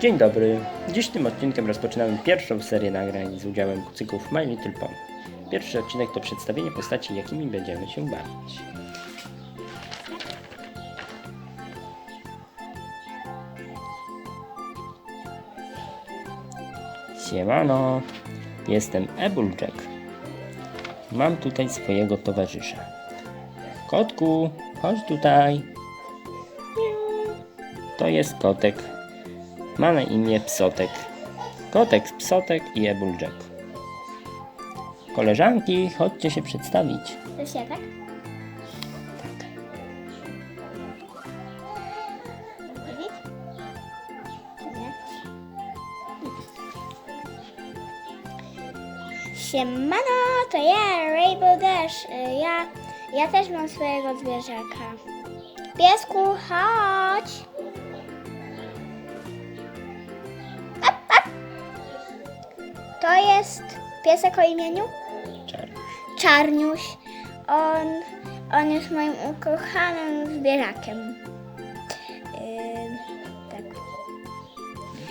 Dzień dobry. Dziś tym odcinkiem rozpoczynamy pierwszą serię nagrań z udziałem kucyków My Little Pony. Pierwszy odcinek to przedstawienie postaci, jakimi będziemy się bawić. Siemano, jestem Ebuljack. Mam tutaj swojego towarzysza. Kotku, chodź tutaj. To jest kotek. Ma na imię Psotek. Kotek, Psotek i Ebuljack. Koleżanki, chodźcie się przedstawić. To się tak? Powiedzieć? Czy? Siemano, to ja, Rainbow Dash. Y, Ja, ja też mam swojego zwierzaka. Piesku, chodź. To jest piesek o imieniu? Czarny. Czarniuś. On, on jest moim ukochanym zwierzakiem. Ym, tak.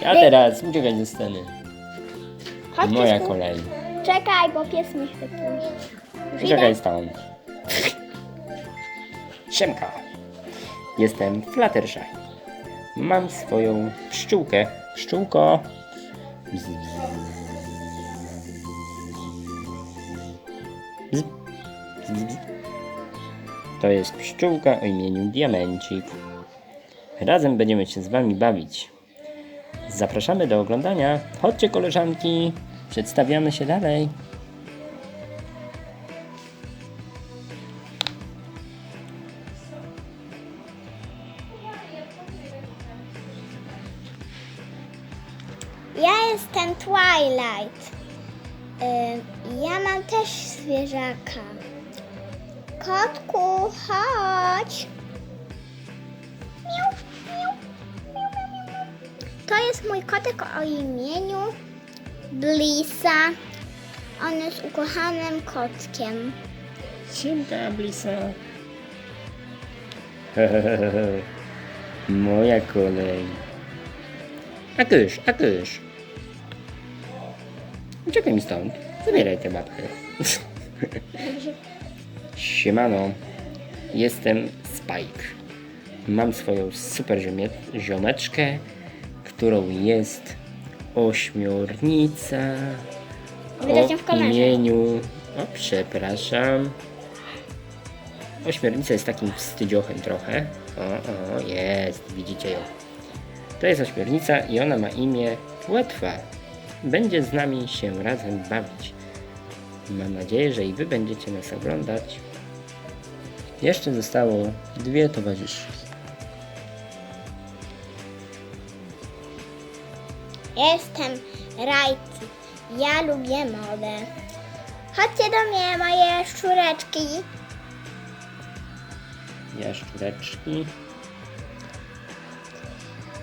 A teraz uciekaj ze sceny. Chodź, Moja piesku. kolej. Czekaj, bo pies mi chce pójść. Uciekaj stąd. Siemka. Jestem Fluttershy. Mam swoją pszczółkę. Pszczółko. Bzz. Bzz, To jest pszczółka o imieniu Diamencik. Razem będziemy się z Wami bawić. Zapraszamy do oglądania. Chodźcie koleżanki. Przedstawiamy się dalej. Ja jestem Twilight. Ja mam też zwierzaka. Kotku, chodź. Miau, miau, miau, miau, miau. To jest mój kotek o imieniu Blisa. On jest ukochanym kotkiem. Siemka, Blisa. Moja kolej. A kysz, a kysz. Uciekaj mi stąd. Zabieraj tę babkę. Siemano. Jestem Spike. Mam swoją super ziomie, ziomeczkę, którą jest ośmiornica Widać ją w o imieniu... O, przepraszam. Ośmiornica jest takim wstydziochem trochę. O, o, jest, widzicie ją. To jest ośmiornica i ona ma imię Płetwa. Będzie z nami się razem bawić. Mam nadzieję, że i wy będziecie nas oglądać. Jeszcze zostało dwie towarzyszki. Jestem Rajci. Ja lubię modę. Chodźcie do mnie, moje szczureczki. Jaszczureczki.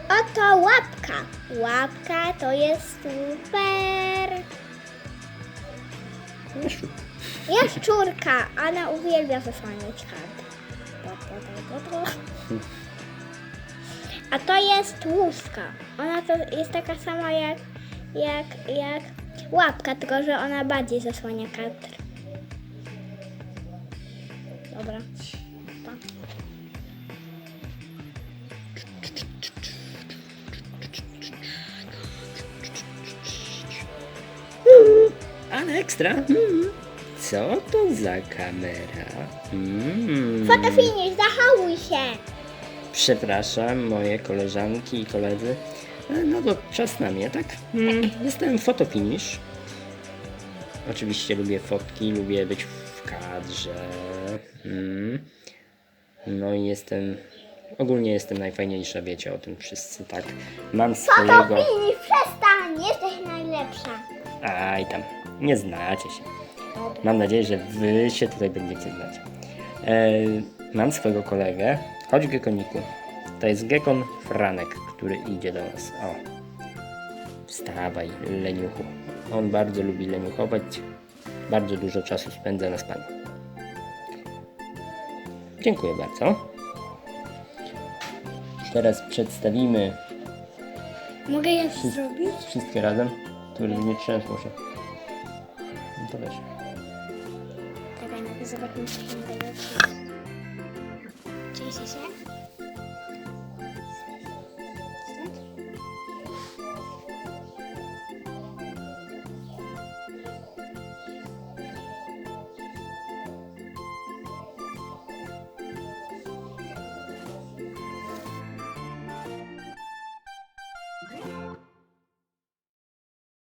Oto łapka. Łapka to jest super. Jaszczur. Jaszczurka. Ona uwielbia zasłaniać karty. A to jest łuska. Ona to jest taka sama jak, jak, jak łapka, tylko że ona bardziej zasłania kadr. Dobra. Pa. Ale ekstra. Co to za kamera? Mm. Fotofinish, zachowuj się. Przepraszam, moje koleżanki i koledzy. E, No to czas na mnie, tak? Mm. Jestem fotofinish. Oczywiście lubię fotki, lubię być w kadrze. Mm. No i jestem... Ogólnie jestem najfajniejsza, wiecie o tym wszyscy, tak? Mam swojego... Fotofinish, przestań, jesteś najlepsza. Aj tam, nie znacie się. Mam nadzieję, że wy się tutaj będziecie znać. E, mam swojego kolegę. Chodź Gekoniku. To jest Gekon Franek, który idzie do nas. O. Wstawaj, leniuchu. On bardzo lubi leniuchować. Bardzo dużo czasu spędza na spaniu. Dziękuję bardzo. Teraz przedstawimy Mogę Wszyscy- zrobić? Wszystkie razem, żeby nie trzęsło się. No to wiesz. Czekaj, najpierw zobaczmy, co się daje. Cześć, się.